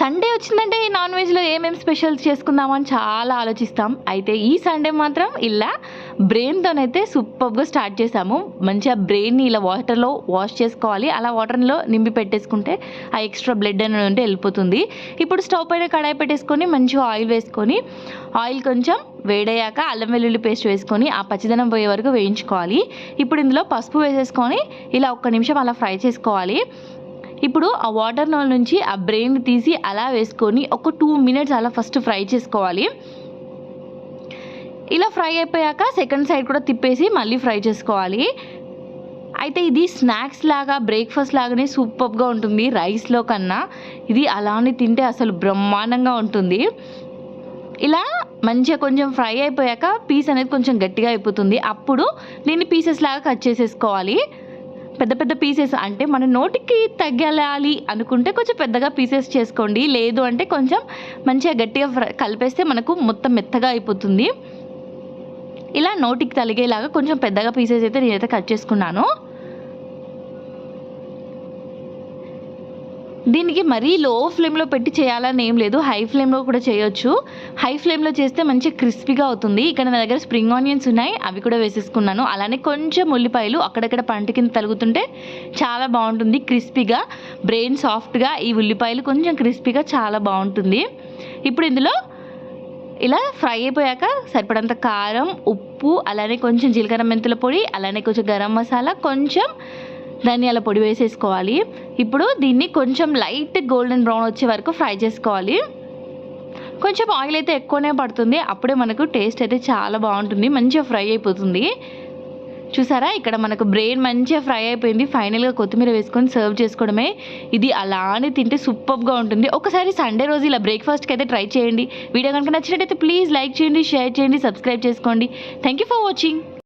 Sunday వచ్చిందంటే ఈ non వెజ్లో ఏమేమి స్పెషల్స్ చేసుకుందామని చాలా ఆలోచిస్తాం. అయితే ఈ సండే మాత్రం ఇలా బ్రెయిన్తోనైతే సూపర్గా స్టార్ట్ చేసాము మంచిగా బ్రెయిన్ని ఇలా వాటర్లో వాష్ చేసుకోవాలి. అలా వాటర్లో నింపి పెట్టేసుకుంటే ఆ ఎక్స్ట్రా బ్లడ్ అనేది ఉంటే వెళ్ళిపోతుంది. ఇప్పుడు స్టవ్ పైన కడాయి పెట్టేసుకొని మంచిగా ఆయిల్ వేసుకొని ఆయిల్ కొంచెం వేడయ్యాక అల్లం వెల్లుల్లి పేస్ట్ వేసుకొని ఆ పచ్చిదనం పోయే వరకు వేయించుకోవాలి. ఇప్పుడు ఇందులో పసుపు వేసేసుకొని ఇలా ఒక్క నిమిషం అలా ఫ్రై చేసుకోవాలి. ఇప్పుడు ఆ వాటర్ నాల్ నుంచి ఆ బ్రెయిన్ తీసి అలా వేసుకొని ఒక టూ మినిట్స్ అలా ఫస్ట్ ఫ్రై చేసుకోవాలి. ఇలా ఫ్రై అయిపోయాక సెకండ్ సైడ్ కూడా తిప్పేసి మళ్ళీ ఫ్రై చేసుకోవాలి. అయితే ఇది స్నాక్స్ లాగా బ్రేక్ఫాస్ట్ లాగానే సూపర్గా ఉంటుంది రైస్లో కన్నా. ఇది అలానే తింటే అసలు బ్రహ్మాండంగా ఉంటుంది. ఇలా మంచిగా కొంచెం ఫ్రై అయిపోయాక పీస్ అనేది కొంచెం గట్టిగా అయిపోతుంది. అప్పుడు దీన్ని పీసెస్ లాగా కట్ చేసేసుకోవాలి. పెద్ద పెద్ద పీసెస్ అంటే మన నోటికి తగ్గలాలి అనుకుంటే కొంచెం పెద్దగా పీసెస్ చేసుకోండి. లేదు అంటే కొంచెం మంచిగా గట్టిగా కలిపేస్తే మనకు మొత్తం మెత్తగా అయిపోతుంది. ఇలా నోటికి తలిగేలాగా కొంచెం పెద్దగా పీసెస్ అయితే నేనైతే కట్ చేసుకున్నాను. దీనికి మరీ లో ఫ్లేమ్లో పెట్టి చేయాలని ఏం లేదు. హై ఫ్లేమ్లో కూడా చేయొచ్చు. హై ఫ్లేమ్లో చేస్తే మంచి క్రిస్పీగా అవుతుంది. ఇక్కడ నా దగ్గర స్ప్రింగ్ ఆనియన్స్ ఉన్నాయి. అవి కూడా వేసేసుకున్నాను. అలానే కొంచెం ఉల్లిపాయలు అక్కడక్కడ పంట కింద తలుగుతుంటే చాలా బాగుంటుంది క్రిస్పీగా బ్రెయిన్ సాఫ్ట్గా ఈ ఉల్లిపాయలు కొంచెం క్రిస్పీగా చాలా బాగుంటుంది. ఇప్పుడు ఇందులో ఇలా ఫ్రై అయిపోయాక సరిపడంత కారం ఉప్పు అలానే కొంచెం జీలకర్ర మెంతుల పొడి అలానే కొంచెం గరం మసాలా కొంచెం ధనియాల పొడి వేసేసుకోవాలి. ఇప్పుడు దీన్ని కొంచెం లైట్ గోల్డెన్ బ్రౌన్ వచ్చే వరకు ఫ్రై చేసుకోవాలి. కొంచెం ఆయిల్ అయితే ఎక్కువనే పడుతుంది. అప్పుడే మనకు టేస్ట్ అయితే చాలా బాగుంటుంది. మంచిగా ఫ్రై అయిపోతుంది. చూసారా? ఇక్కడ మనకు బ్రెయిన్ మంచిగా ఫ్రై అయిపోయింది. ఫైనల్గా కొత్తిమీర వేసుకొని సర్వ్ చేసుకోవడమే. ఇది అలానే తింటే సూపర్గా ఉంటుంది. ఒకసారి సండే రోజు ఇలా బ్రేక్ఫాస్ట్కి అయితే ట్రై చేయండి. వీడియో కనుక నచ్చినట్టయితే ప్లీజ్ లైక్ చేయండి షేర్ చేయండి సబ్స్క్రైబ్ చేసుకోండి. Thank you for watching